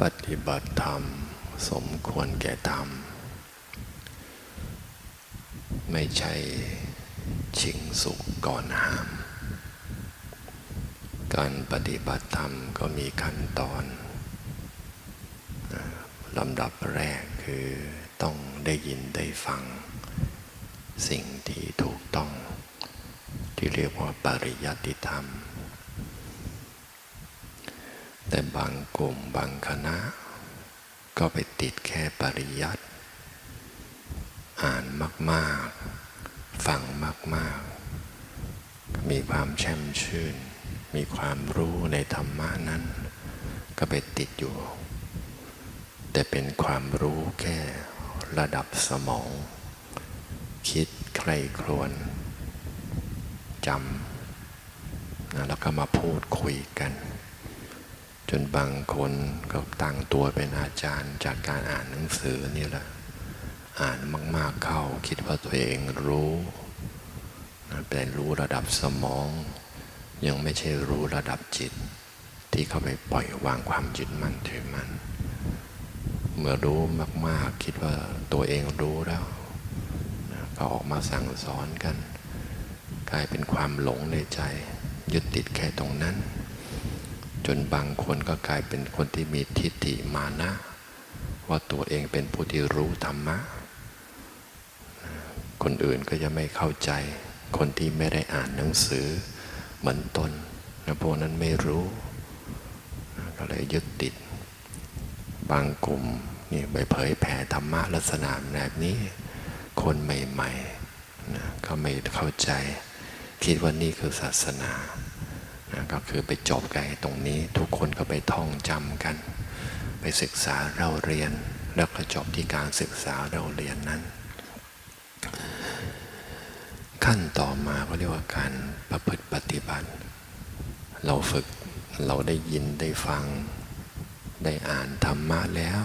ปฏิบัติธรรม สมควรแก่ธรรม ไม่ใช่ชิงสุขก่อนห้าม การปฏิบัติธรรมก็มีขั้นตอนลำดับแรกคือต้องได้ยินได้ฟัง สิ่งที่ถูกต้อง ที่เรียกว่าปริยัติธรรม แต่บางกลุ่มบางคณะ ก็ไปติดแค่ปริยัติอ่านมากๆ ฟังมากๆ มีความแช่มชื่น มีความรู้ในธรรมะนั้น ก็ไปติดอยู่ แต่เป็นความรู้แค่ระดับสมอง คิดใครครวนจำนะแล้วก็มาพูดคุยกัน จนบางคนก็ตั้งตัวเป็นอาจารย์จากการอ่านหนังสือนี่แหละ อ่านมาก ๆเข้าคิดว่าตัวเองรู้เป็นรู้ระดับสมอง ยังไม่ใช่รู้ระดับจิต ที่เข้าไปปล่อยวางความยึดมั่นถือมัน เมื่อรู้มาก ๆ คิดว่าตัวเองรู้แล้วก็ออกมาสั่งสอนกัน กลายเป็นความหลงในใจ ยึดติดแค่ตรงนั้น นบางคนก็กลายเป็นคนที่มีทิฏฐิมานะ ว่าตัวเองเป็นผู้ที่รู้ธรรมะ คนอื่นก็จะไม่เข้าใจ คนที่ไม่ได้อ่านหนังสือเหมือนตนนะพวกนั้นไม่รู้ ก็เลยยึดติด บางกลุ่มนี่ไปเผยแผ่ธรรมะลักษณะแบบนี้ คนใหม่ๆนะก็ไม่เข้าใจ คิดว่านี่คือศาสนา ก็คือไปจบกันตรงนี้ ทุกคนก็ไปท่องจำกัน ไปศึกษาเราเรียน แล้วก็จบที่การศึกษาเราเรียนนั้น ขั้นต่อมาก็เรียกว่าการประพฤติปฏิบัติ เราฝึกเราได้ยินได้ฟัง ได้อ่านธรรมะแล้ว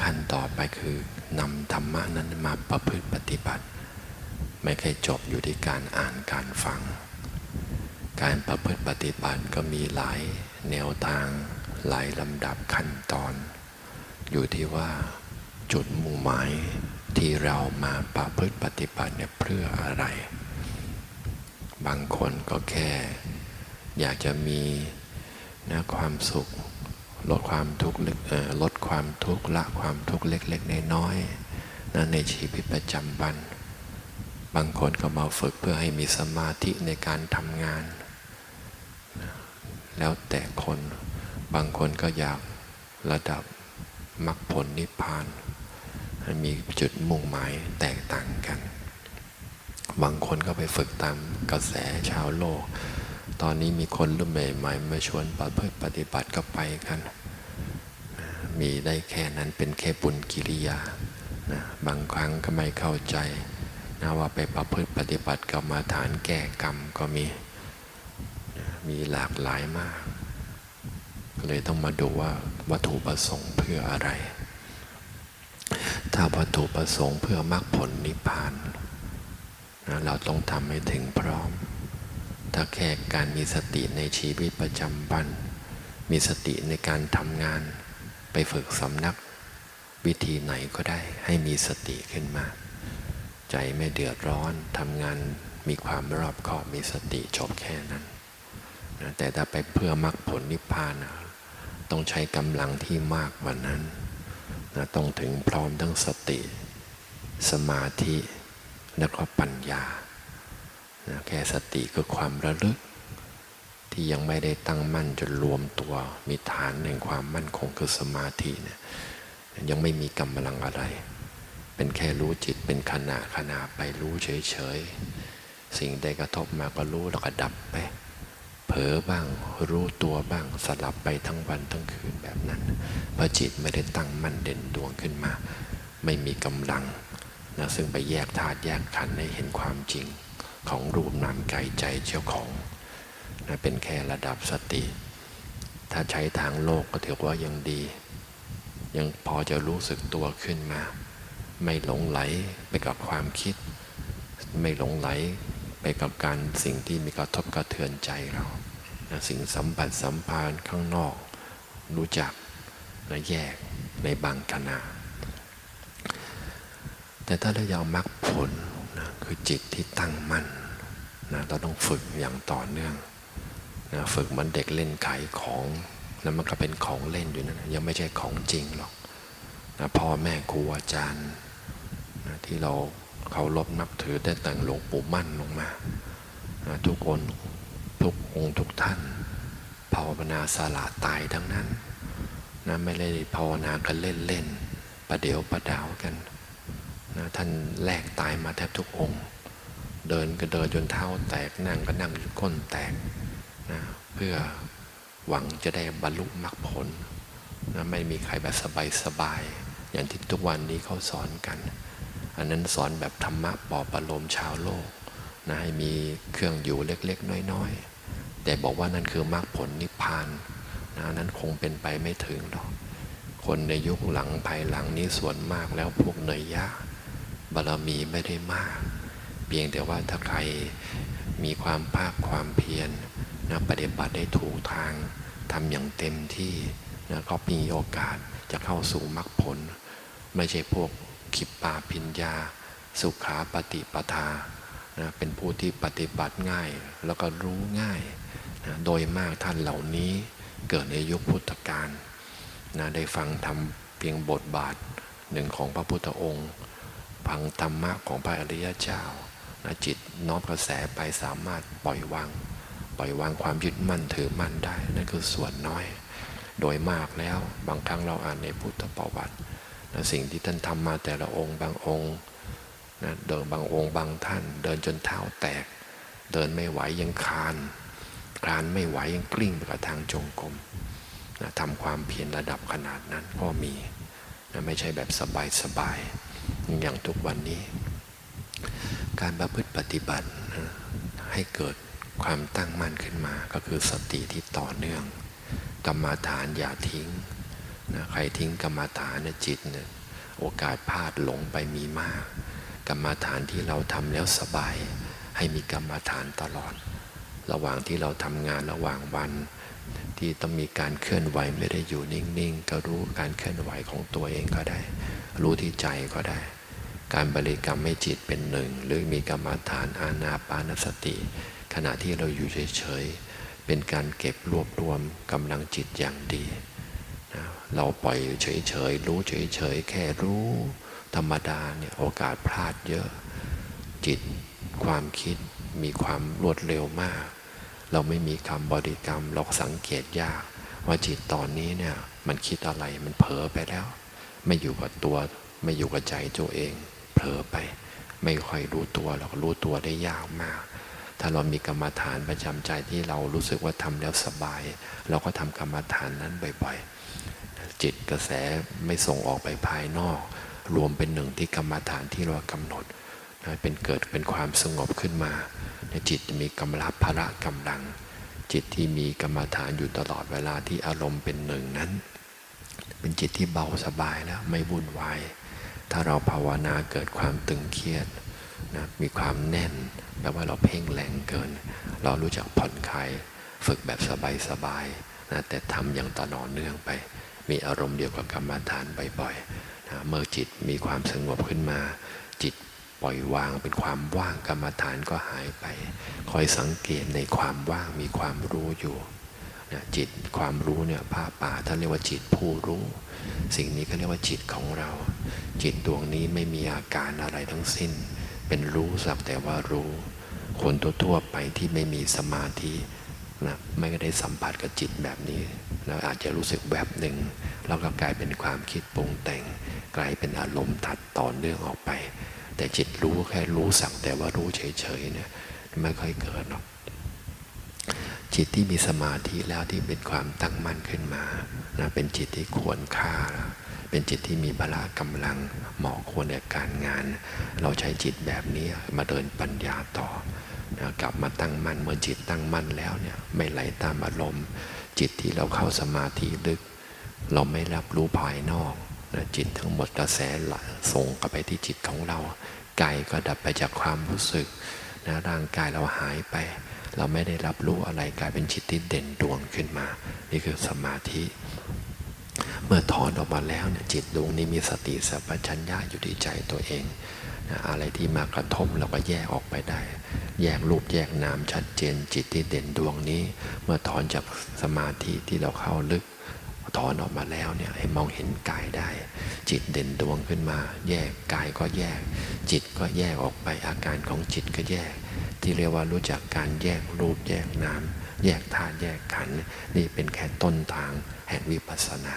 ขั้นต่อไปคือนำธรรมะนั้นมาประพฤติปฏิบัติ ไม่เคยจบอยู่ที่การอ่านการฟัง การประพฤติปฏิบัติก็มีหลายแนวทางหลายลำดับขั้นตอน อยู่ที่ว่าจุดมุ่งหมายที่เรามาประพฤติปฏิบัติเนี่ยเพื่ออะไร บางคนก็แค่ อยากจะมีนะความสุข ลดความทุกข์ลดความทุกข์ละความทุกข์เล็กๆน้อยๆนะในชีวิตประจำวันบางคนก็มาฝึกเพื่อให้มีสมาธิในการทำงาน แล้วแต่คนบางคนก็อยากระดับมรรคผลนิพพาน มีจุดมุ่งหมายแตกต่างกัน บางคนก็ไปฝึกตามกระแสชาวโลก ตอนนี้มีคนรุ่นใหม่ๆมาชวนประพฤติปฏิบัติก็ไปกัน มีได้แค่นั้นเป็นแค่บุญกิริยานะบางครั้งก็ไม่เข้าใจนะว่าไปประพฤติปฏิบัติกรรมาฐานแก้กรรมก็มี มีหลากหลายมาก ก็เลยต้องมาดูว่าวัตถุประสงค์เพื่ออะไร ถ้าวัตถุประสงค์เพื่อมรรคผลนิพพานนะเราต้องทำให้ถึงพร้อม ถ้าแค่การมีสติในชีวิตประจำวัน มีสติในการทำงาน ไปฝึกสำนักวิธีไหนก็ได้ให้มีสติขึ้นมา ใจไม่เดือดร้อนทำงานมีความรอบคอบมีสติจบแค่นั้น แต่ถ้าไปเพื่อมรรคผลนิพพานต้องใช้กำลังที่มากกว่านั้นนะต้องถึงพร้อมทั้งสติ สมาธิและก็ปัญญานะแค่สติคือความระลึก ที่ยังไม่ได้ตั้งมั่นจนรวมตัว มีฐานแห่งความมั่นคงคือสมาธิเนี่ยยังไม่มีกำลังอะไร เป็นแค่รู้จิตเป็นขณะขณะไปรู้เฉยๆ สิ่งใดกระทบมาก็รู้แล้วก็ดับไป ผลอบ้างรู้ตัวบ้างสลับไปทั้งวันทั้งคืนแบบนั้น เพราะจิตไม่ได้ตั้งมั่นเด่นดวงขึ้นมา ไม่มีกำลังนะซึ่งไปแยกธาตุแยกขันให้เห็นความจริงของรูปนามกายใจเจ้าของนะเป็นแค่ระดับสติ ถ้าใช้ทางโลกก็ถือว่ายังดี ยังพอจะรู้สึกตัวขึ้นมา ไม่หลงไหลไปกับความคิด ไม่หลงไหล ไปกับการสิ่งที่มีกระทบกระเทือนใจเรานะสิ่งสัมผัสสัมพันธ์ข้างนอก รู้จักนะแยกในบางขณะแต่ถ้าเราอยากมรรคผลนะคือจิตที่ตั้งมั่นนะเราต้องฝึกอย่างต่อเนื่องนะฝึกเหมันเด็กเล่นขายของแล้วมันก็เป็นของเล่นอยู่นั่นนะยังไม่ใช่ของจริงหรอกนะพ่อแม่ครูอาจารย์นะที่เรา เคารพนับถือได้แต่งหลวงปู่มั่นลงมา ทุกคนทุกองค์ทุกท่าน ภาวนาสละตายทั้งนั้นนะไม่ได้ภาวนากันเล่นๆประเดี๋ยวประดาวกันนะท่านแลกตายมาแทบทุกองค์ เดินก็เดินจนเท้าแตกนั่งก็นั่งจนก้นแตกนะเพื่อหวังจะได้บรรลุมรรคผลนะไม่มีใครแบบสบายๆอย่างที่ทุกวันนี้เขาสอนกัน อันนั้นสอนแบบธรรมะปอบประโลมชาวโลกนะให้มีเครื่องอยู่เล็กๆ น้อยๆ แต่บอกว่านั่นคือมรรคผลนิพพานนะนั้นคงเป็นไปไม่ถึงหรอกคนในยุคหลังภายหลังนี้ส่วนมากแล้วพวกเนยยะบารมีไม่ได้มาก เพียงแต่ว่าถ้าใครมีความภาคความเพียรนะปฏิบัติได้ถูกทางทำอย่างเต็มที่นะก็มีโอกาสจะเข้าสู่มรรคผล ไม่ใช่พวก ขิปปาพิญญา สุขาปฏิปทานะเป็นผู้ที่ปฏิบัติง่ายแล้วก็รู้ง่ายนะโดยมากท่านเหล่านี้เกิดในยุคพุทธกาลนะได้ฟังทำเพียงบทบาทหนึ่งของพระพุทธองค์ฟังธรรมะของพระอริยเจ้านะจิตน้อมกระแสไปสามารถปล่อยวาง ปล่อยวางความยึดมั่นถือมั่นได้ นั่นคือส่วนน้อย โดยมากแล้วบางครั้งเราอ่านในพุทธประวัติ สิ่งที่ท่านทำมาแต่ละองค์บางองค์นะเดินบางองค์บางท่าน เดินจนเท้าแตก เดินไม่ไหวยังคานคลานไม่ไหวยังกลิ้งไปกับทางจงกรมนะทำความเพียรระดับขนาดนั้นก็มีนะไม่ใช่แบบสบายๆอย่างทุกวันนี้ การประพฤติปฏิบัตินะให้เกิดความตั้งมั่นขึ้นมาก็คือสติที่ต่อเนื่องกรรมาฐานอย่าทิ้ง นะใครทิ้งกรรมฐานนะจิตเนี่ยโอกาสพลาดหลงไปมีมาก กรรมฐานที่เราทำแล้วสบาย ให้มีกรรมฐานตลอด ระหว่างที่เราทำงานระหว่างวัน ที่ต้องมีการเคลื่อนไหวไม่ได้อยู่นิ่งๆ ก็รู้การเคลื่อนไหวของตัวเองก็ได้ รู้ที่ใจก็ได้ การบริกรรมให้จิตเป็นหนึ่ง หรือมีกรรมฐานอาณาปานสติ ขณะที่เราอยู่เฉยๆเป็นการเก็บรวบรวมกำลังจิตอย่างดี เราปล่อยเฉยๆรู้เฉยๆแค่รู้ธรรมดาเนี่ยโอกาสพลาดเยอะ จิตความคิดมีความรวดเร็วมาก เราไม่มีคำบริกรรม เราสังเกตยาก ว่าจิตตอนนี้เนี่ยมันคิดอะไรมันเผลอไปแล้ว ไม่อยู่กับตัวไม่อยู่กับใจตัวเอง เผลอไป ไม่ค่อยรู้ตัวเรารู้ตัวได้ยากมาก ถ้าเรามีกรรมฐานประจำใจที่เรารู้สึกว่าทำแล้วสบาย เราก็ทำกรรมฐานนั้นบ่อยๆ จิตกระแสไม่ส่งออกไปภายนอก รวมเป็นหนึ่งที่กรรมฐานที่เรากำหนดนะเป็นเกิดเป็นความสงบขึ้นมา จิตมีกำลังพละกำลัง จิตที่มีกรรมฐานอยู่ตลอดเวลาที่อารมณ์เป็นหนึ่งนั้น เป็นจิตที่เบาสบายแล้วไม่วุ่นวาย ถ้าเราภาวนาเกิดความตึงเครียด นะมีความแน่นแปลว่าเราเพ่งแรงเกิน เรารู้จักผ่อนคลายฝึกแบบสบายๆนะแต่ทำอย่างต่อเนื่องไป มีอารมณ์เดียวกับกรรมฐานบ่อยๆนะเมื่อจิตมีความสงบขึ้นมา จิตปล่อยวางเป็นความว่างกรรมฐานก็หายไป คอยสังเกตในความว่างมีความรู้อยู่นะจิตความรู้เนี่ยผ้าป่าท่านเรียกว่าจิตผู้รู้ สิ่งนี้ก็เรียกว่าจิตของเรา จิตดวงนี้ไม่มีอาการอะไรทั้งสิ้น เป็นรู้สักแต่ว่ารู้ คนทั่วๆไปที่ไม่มีสมาธินะไม่ได้สัมผัสกับจิตแบบนี้เราอาจจะรู้สึกแบบหนึ่งแล้วก็กลายเป็นความคิดปรุงแต่ง กลายเป็นอารมณ์ตัดต่อเนื่องออกไป แต่จิตรู้แค่รู้สักแต่ว่ารู้เฉยๆเนี่ยไม่ค่อยเกิดหรอกจิตที่มีสมาธิแล้วที่เป็นความตั้งมั่นขึ้นมานะเป็นจิตที่ควรค่าแล้ว เป็นจิตที่มีพละกำลังเหมาะควรในการงาน เราใช้จิตแบบนี้มาเดินปัญญาต่อนะกลับมาตั้งมั่นเมื่อจิตตั้งมั่นแล้วเนี่ยไม่ไหลตามอารมณ์ จิตที่เราเข้าสมาธิลึก เราไม่รับรู้ภายนอกนะจิตทั้งหมดกระแสส่งกลับไปที่จิตของเรากายก็ดับไปจากความรู้สึกนะร่างกายเราหายไป เราไม่ได้รับรู้อะไรกลายเป็นจิตที่เด่นดวงขึ้นมา นี่คือสมาธิ เมื่อถอนออกมาแล้วเนี่ยจิตดวงนี้มีสติสัพพัญญะอยู่ที่ใจตัวเองนะอะไรที่มากระทบเราก็แยกออกไปได้ แยกรูปแยกนามชัดเจนจิตที่เด่นดวงนี้ เมื่อถอนจากสมาธิที่เราเข้าลึกถอนออกมาแล้วเนี่ยให้มองเห็นกายได้ จิตเด่นดวงขึ้นมา แยกกายก็แยก จิตก็แยกออกไปอาการของจิตก็แยก ที่เรียกว่ารู้จักการแยกรูปแยกนาม แยกธาตุแยกขันธ์นี่เป็นแค่ต้นทางแห่งวิปัสสนา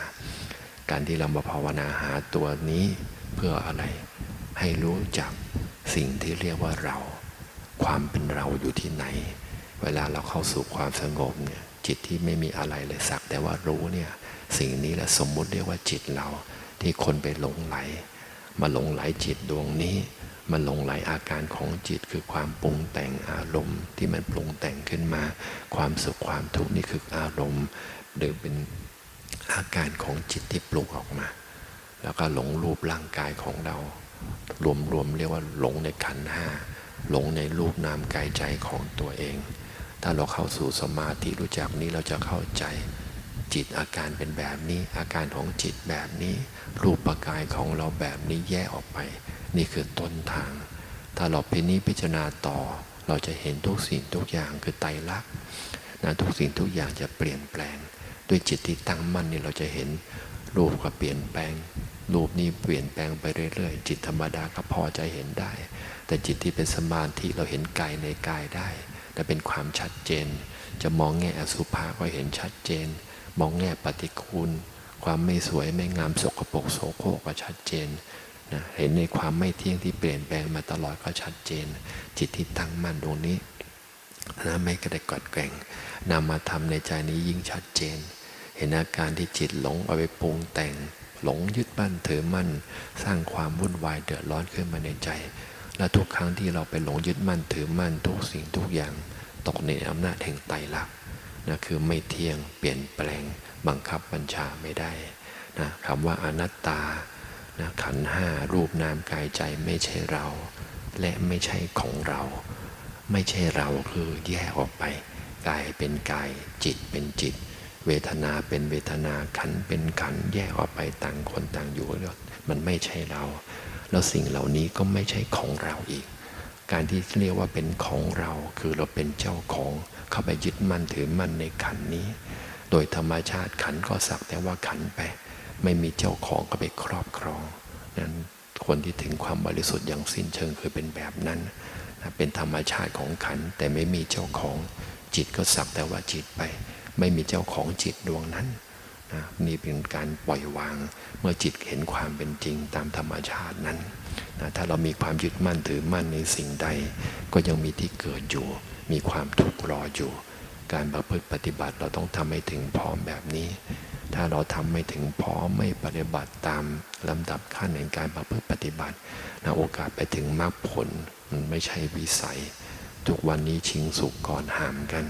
การที่เรามาภาวนาหาตัวนี้เพื่ออะไร ให้รู้จักสิ่งที่เรียกว่าเรา ความเป็นเราอยู่ที่ไหน เวลาเราเข้าสู่ความสงบเนี่ยจิตที่ไม่มีอะไรเลยสัก แต่ว่ารู้เนี่ยสิ่งนี้แหละสมมุติเรียกว่าจิตเราที่คนไปหลงไหล มาหลงไหลจิตดวงนี้ มันหลงไหลอาการของจิตคือความปรุงแต่งอารมณ์ ที่มันปรุงแต่งขึ้นมา ความสุขความทุกข์นี่คืออารมณ์ หรือเป็นอาการของจิตที่ปรุงออกมา แล้วก็หลงรูปร่างกายของเรา รวมๆเรียกว่าหลงในขันห้าหลงในรูปนามกายใจของตัวเอง ถ้าเราเข้าสู่สมาธิรู้จักนี้เราจะเข้าใจจิตอาการเป็นแบบนี้ อาการของจิตแบบนี้ รูปประกายของเราแบบนี้แยกออกไป นี่คือต้นทาง ถ้าเราพินิจพิจารณาต่อ เราจะเห็นทุกสิ่งทุกอย่างคือไตรลักษณ์นะทุกสิ่งทุกอย่างจะเปลี่ยนแปลง ด้วยจิตที่ตั้งมั่นนี่เราจะเห็นรูปก็เปลี่ยนแปลง รูปนี้เปลี่ยนแปลงไปเรื่อยๆ จิตธรรมดาก็พอจะเห็นได้ แต่จิตที่เป็นสมาธิเราเห็นกายในกายได้และเป็นความชัดเจน จะมองแง่อสุภะก็เห็นชัดเจน มองแง่ปฏิคูล ความไม่สวยไม่งามสกปรกโสโครกก็ชัดเจน นะเห็นในความไม่เที่ยงที่เปลี่ยนแปลงมาตลอดก็ชัดเจน จิตที่ตั้งมั่นตรงนี้นะไม่กระดกกัดแกงนำมาทำในใจนี้ยิ่งชัดเจน เห็นอาการที่จิตหลงเอาไปปรุงแต่ง หลงยึดมั่นถือมั่น สร้างความวุ่นวายเดือดร้อนขึ้นมาในใจ และทุกครั้งที่เราไปหลงยึดมั่นถือมั่นทุกสิ่งทุกอย่าง ตกในอำนาจแห่งไตรลักษณ์นะคือไม่เที่ยงเปลี่ยนแปลง บังคับบัญชาไม่ได้นะคำว่าอนัตตา นะขันห้ารูปนามกายใจไม่ใช่เรา และไม่ใช่ของเรา ไม่ใช่เราคือแยกออกไป กายเป็นกายจิตเป็นจิต เวทนาเป็นเวทนาขันเป็นขันแยกออกไปต่างคนต่างอยู่แล้วมันไม่ใช่เรา แล้วสิ่งเหล่านี้ก็ไม่ใช่ของเราอีก การที่เรียกว่าเป็นของเราคือเราเป็นเจ้าของเข้าไปยึดมั่นถือมั่นในขันนี้ โดยธรรมชาติขันก็สักแต่ว่าขันไป ไม่มีเจ้าของก็ไปครอบครองนั้นคนที่ถึงความบริสุทธิ์อย่างสิ้นเชิงคือเป็นแบบนั้นนะเป็นธรรมชาติของขันแต่ไม่มีเจ้าของจิตก็สักแต่ว่าจิตไป ไม่มีเจ้าของจิตดวงนั้นนะนี่เป็นการปล่อยวางเมื่อจิตเห็นความเป็นจริงตามธรรมชาตินั้นนะถ้าเรามีความยึดมั่นถือมั่นในสิ่งใด ก็ยังมีที่เกิดอยู่ มีความทุกข์รออยู่ การประพฤติปฏิบัติเราต้องทำให้ถึงพร้อมแบบนี้ ถ้าเราทำไม่ถึงพร้อมไม่ปฏิบัติตามลำดับขั้นในการประพฤติปฏิบัตินะโอกาสไปถึงมรรคผลมันไม่ใช่วิสัย ทุกวันนี้ชิงสุกก่อนหามกัน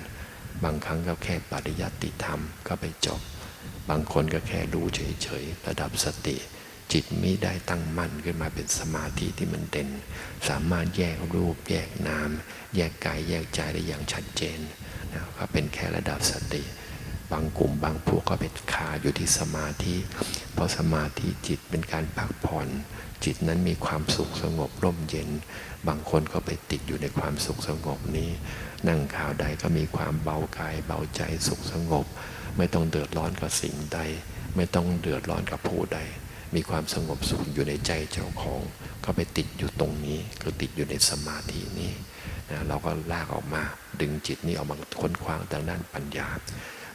บางครั้งก็แค่ปริยัติธรรมก็ไปจบ บางคนก็แค่รู้เฉยๆระดับสติ จิตไมิได้ตั้งมั่นขึ้นมาเป็นสมาธิที่มันเด่น สามารถแยกรูป แยกนาม แยกกายแยกใจได้อย่างชัดเจนนะก็เป็นแค่ระดับสติ บางกลุ่มบางพวกก็เป็นคาอยู่ที่สมาธิเพราะสมาธิจิตเป็นการพักผ่อน จิตนั้นมีความสุขสงบร่มเย็น บางคนก็ไปติดอยู่ในความสุขสงบนี้ นั่งข่าวใดก็มีความเบากายเบาใจสุขสงบ ไม่ต้องเดือดร้อนกับสิ่งใด ไม่ต้องเดือดร้อนกับผู้ใด มีความสงบสุขอยู่ในใจเจ้าของ ก็ไปติดอยู่ตรงนี้คือติดอยู่ในสมาธินี้นะเราก็ลากออกมาดึงจิตนี้ออกมาค้นคว้างทางด้านปัญญา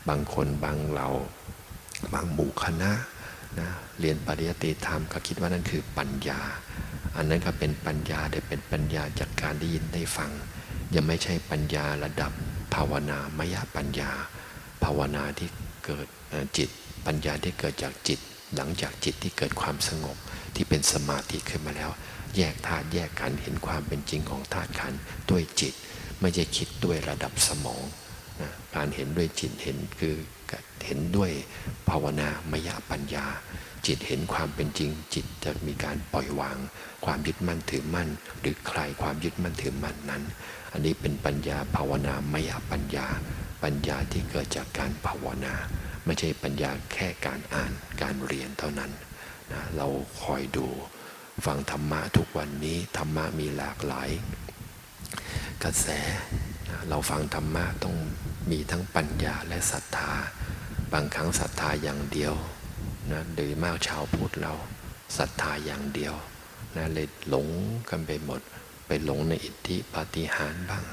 บางคนบางเราบางหมู่คณะนะเรียนปริยัติธรรมก็คิดว่านั่นคือปัญญา อันนั้นก็เป็นปัญญาแต่เป็นปัญญาจากการได้ยินได้ฟัง ยังไม่ใช่ปัญญาระดับภาวนามยปัญญา ภาวนาที่เกิดจิต ปัญญาที่เกิดจากจิต หลังจากจิตที่เกิดความสงบที่เป็นสมาธิขึ้นมาแล้ว แยกธาตุแยกกันเห็นความเป็นจริงของธาตุขันธ์ด้วยจิต ไม่ใช่คิดด้วยระดับสมอง การเห็นด้วยจิตเห็นคือเห็นด้วยภาวนามยปัญญา จิตเห็นความเป็นจริง จิตจะมีการปล่อยวาง ความยึดมั่นถือมั่น หรือคลายความยึดมั่นถือมั่นนั้น อันนี้เป็นปัญญาภาวนามยปัญญา ปัญญาที่เกิดจากการภาวนา ไม่ใช่ปัญญาแค่การอ่านการเรียนเท่านั้นนะเราคอยดูฟังธรรมะทุกวันนี้ธรรมะมีหลากหลาย กระแสเราฟังธรรมะต้อง มีทั้งปัญญาและศรัทธา บางครั้งศรัทธาอย่างเดียวนะโดยมากชาวพุทธเราศรัทธาอย่างเดียวนะเลยหลงกันไปหมด ไปหลงในอิทธิปาฏิหาริย์บ้าง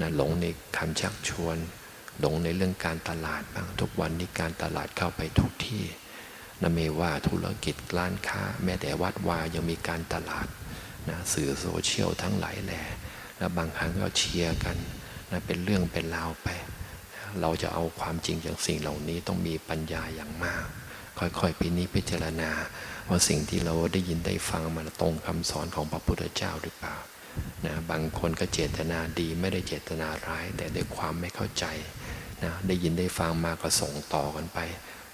นะหลงในคำชักชวน หลงในเรื่องการตลาดบ้างทุกวันนี้การตลาดเข้าไปทุกที่นะไม่ว่าธุรกิจร้านค้า แม้แต่วัดวายังมีการตลาดนะสื่อโซเชียลทั้งหลายแหล่แล้วบางครั้งก็เชียร์กันนะเป็นเรื่องเป็นราวไป เราจะเอาความจริงจากสิ่งเหล่านี้ต้องมีปัญญาอย่างมาก ค่อยๆพินิจพิจารณาว่าสิ่งที่เราได้ยินได้ฟังมันตรงคำสอนของพระพุทธเจ้าหรือเปล่านะบางคนก็เจตนาดีไม่ได้เจตนาร้าย แต่ด้วยความไม่เข้าใจนะได้ยินได้ฟังมาก็ส่งต่อกันไป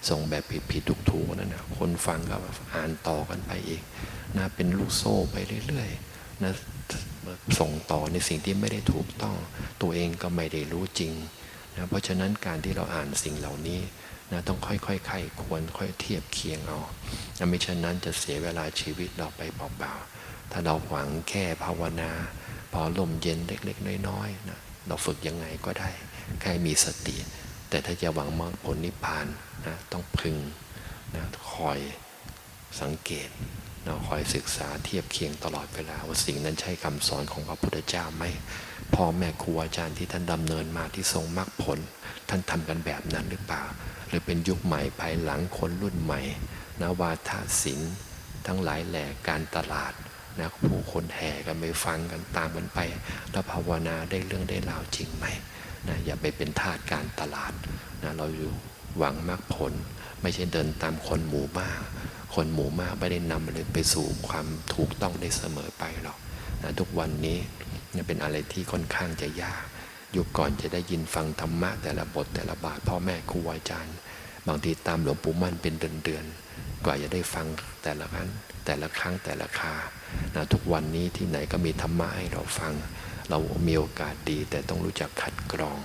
ส่งแบบผิดๆถูกๆนั่นนะคนฟังก็อ่านต่อกันไปอีกนะเป็นลูกโซ่ไปเรื่อยๆนะส่งต่อในสิ่งที่ไม่ได้ถูกต้อง ตัวเองก็ไม่ได้รู้จริง นะเพราะฉะนั้นการที่เราอ่านสิ่งเหล่านี้นะต้องค่อยๆไข้ควรค่อยเทียบเคียงเอานะไม่เช่นนั้นจะเสียเวลาชีวิตเราไปเปล่าๆ ถ้าเราหวังแค่ภาวนา พอลมเย็นเล็กๆ น้อยๆนะเราฝึกยังไงก็ได้ แค่มีสติ แต่ถ้าจะหวังมรรคผลนิพพานนะต้องพึงนะคอยสังเกตนะคอยศึกษาเทียบเคียงตลอดเวลาว่าสิ่งนั้นใช่คำสอนของพระพุทธเจ้าไหม พ่อแม่ครูอาจารย์ที่ท่านดำเนินมาที่ทรงมรรคผล ท่านทำกันแบบนั้นหรือเปล่า หรือเป็นยุคใหม่ภายหลังคนรุ่นใหม่นะวาทศิลป์ทั้งหลายแหล่การตลาดนะผู้คนแห่กันไปฟังกันตามกันไป แล้วภาวนาได้เรื่องได้ราวจริงไหมนะอย่าไปเป็นทาสการตลาดนะเราอยู่หวังมรรคผล ไม่ใช่เดินตามคนหมู่มาก คนหมู่มากไม่ได้นำเลยไปสู่ความถูกต้องได้เสมอไปหรอกนะทุกวันนี้ เนี่ยเป็นอะไรที่ค่อนข้างจะยาก ยุคก่อนจะได้ยินฟังธรรมะแต่ละบทแต่ละบาทพ่อแม่ครูอาจารย์ บางทีตามหลวงปู่มั่นเป็นเดือนๆกว่าจะได้ฟังแต่ละครั้งแต่ละครั้งแต่ละคานะทุกวันนี้ที่ไหนก็มีธรรมะให้เราฟัง เรามีโอกาสดีแต่ต้องรู้จักคัดกรอง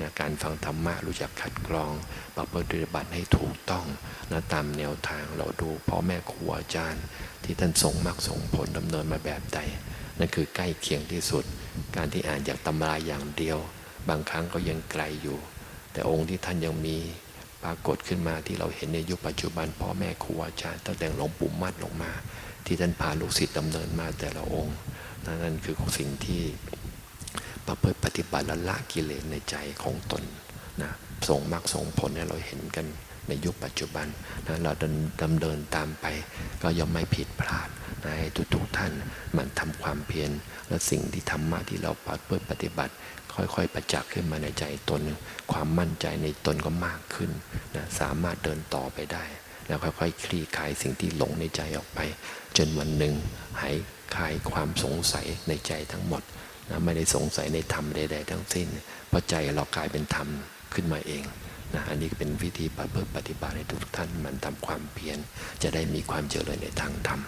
นะการฟังธรรมะรู้จักคัดกรองประพฤติปฏิบัติให้ถูกต้องนะตามแนวทางเราดูพ่อแม่ครูอาจารย์ ที่ท่านส่งมรรคส่งผลดำเนินมาแบบใด นั่นคือใกล้เคียงที่สุด การที่อ่านจากตำราอย่างเดียว บางครั้งก็ยังไกลอยู่ แต่องค์ที่ท่านยังมีปรากฏขึ้นมาที่เราเห็นในยุคปัจจุบันพ่อแม่ครูอาจารย์ตั้งแต่หลวงปู่มั่นลงมา ที่ท่านพาลูกศิษย์ดำเนินมาแต่ละองค์ นั่นคือสิ่งที่ประพฤติปฏิบัติละละกิเลสในใจของตนนะส่งมรรคส่งผลให้เราเห็นกัน ในยุคปัจจุบันนะเราดำเนินตามไป ก็ย่อมไม่ผิดพลาดนะให้ทุกๆท่านมันทำความเพียรและสิ่งที่ธรรมะที่เราปฏิบัติปฏิบัติ ค่อยๆ ประจักษ์ขึ้นมาในใจตน ความมั่นใจในตนก็มากขึ้นนะสามารถเดินต่อไปได้ แล้วค่อยๆ คลี่คลายสิ่งที่หลงในใจออกไป จนวันหนึ่งหายคลายความสงสัยในใจทั้งหมดนะไม่ได้สงสัยในธรรมใดๆทั้งสิ้น เพราะใจเรากลายเป็นธรรมขึ้นมาเอง นะอันนี้เป็นวิธีประพฤติปฏิบัติให้ทุกท่านมันทำความเพียรจะได้มีความเจริญในทางธรรม